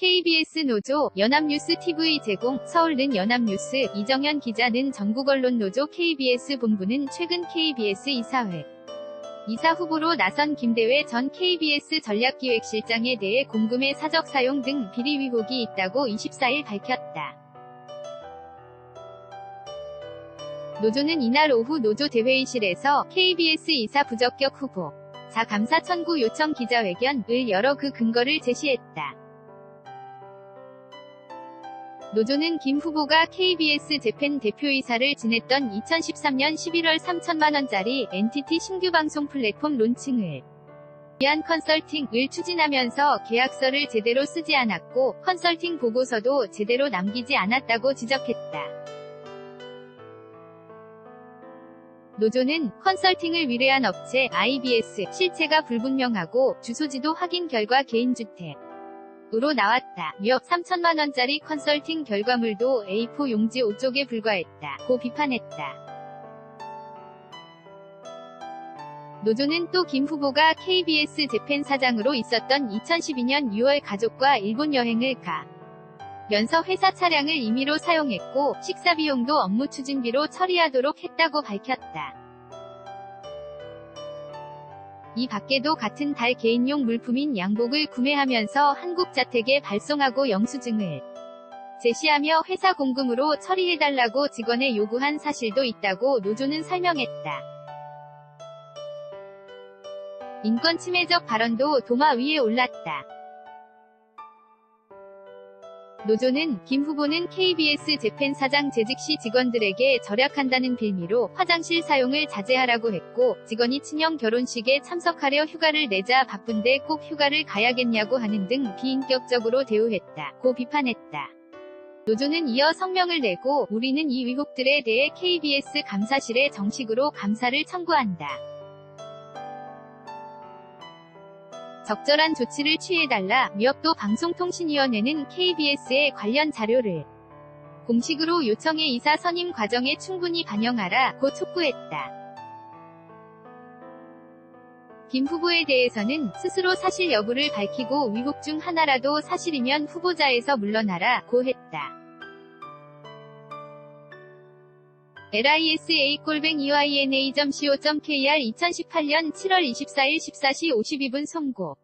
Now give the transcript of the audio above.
KBS 노조, 연합뉴스 TV 제공, 서울는 연합뉴스, 이정현 기자는 전국언론 노조 KBS 본부는 최근 KBS 이사회 이사 후보로 나선 김대회 전 KBS 전략기획실장에 대해 공금의 사적 사용 등 비리 의혹이 있다고 24일 밝혔다. 노조는 이날 오후 노조 대회의실에서 KBS 이사 부적격 후보 자 감사 청구 요청 기자회견을 열어 그 근거를 제시했다. 노조는 김 후보가 KBS 재팬 대표이사를 지냈던 2013년 11월 3천만원짜리 NTT 신규 방송 플랫폼 론칭을 위한 컨설팅을 추진하면서 계약서를 제대로 쓰지 않았고 컨설팅 보고서도 제대로 남기지 않았다고 지적했다. 노조는 컨설팅을 위례한 업체 IBS 실체가 불분명하고 주소지도 확인 결과 개인주택 으로 나왔다. 며 3천만 원짜리 컨설팅 결과물도 A4 용지 5쪽에 불과했다. 고 비판했다. 노조는 또 김 후보가 KBS 재팬 사장으로 있었던 2012년 6월 가족과 일본 여행을 가. 면서 회사 차량을 임의로 사용했고 식사 비용도 업무 추진비로 처리하도록 했다고 밝혔다. 이 밖에도 같은 달 개인용 물품인 양복을 구매하면서 한국 자택에 발송하고 영수증을 제시하며 회사 공금으로 처리해달라고 직원에 요구한 사실도 있다고 노조는 설명했다. 인권 침해적 발언도 도마 위에 올랐다. 노조는 김 후보는 KBS 재팬 사장 재직 시 직원들에게 절약한다는 빌미로 화장실 사용을 자제하라고 했고 직원이 친형 결혼식에 참석하려 휴가를 내자 바쁜데 꼭 휴가를 가야겠냐고 하는 등 비인격적으로 대우했다. 고 비판했다. 노조는 이어 성명을 내고 우리는 이 의혹들에 대해 KBS 감사실에 정식으로 감사를 청구한다. 적절한 조치를 취해달라 몇도 방송통신위원회는 KBS에 관련 자료를 공식으로 요청해 이사 선임 과정에 충분히 반영하라 고 촉구했다. 김 후보에 대해서는 스스로 사실 여부를 밝히고 의혹 중 하나라도 사실이면 후보자에서 물러나라 고 했다. lisa-eina.co.kr 2018년 7월 24일 14시 52분 송고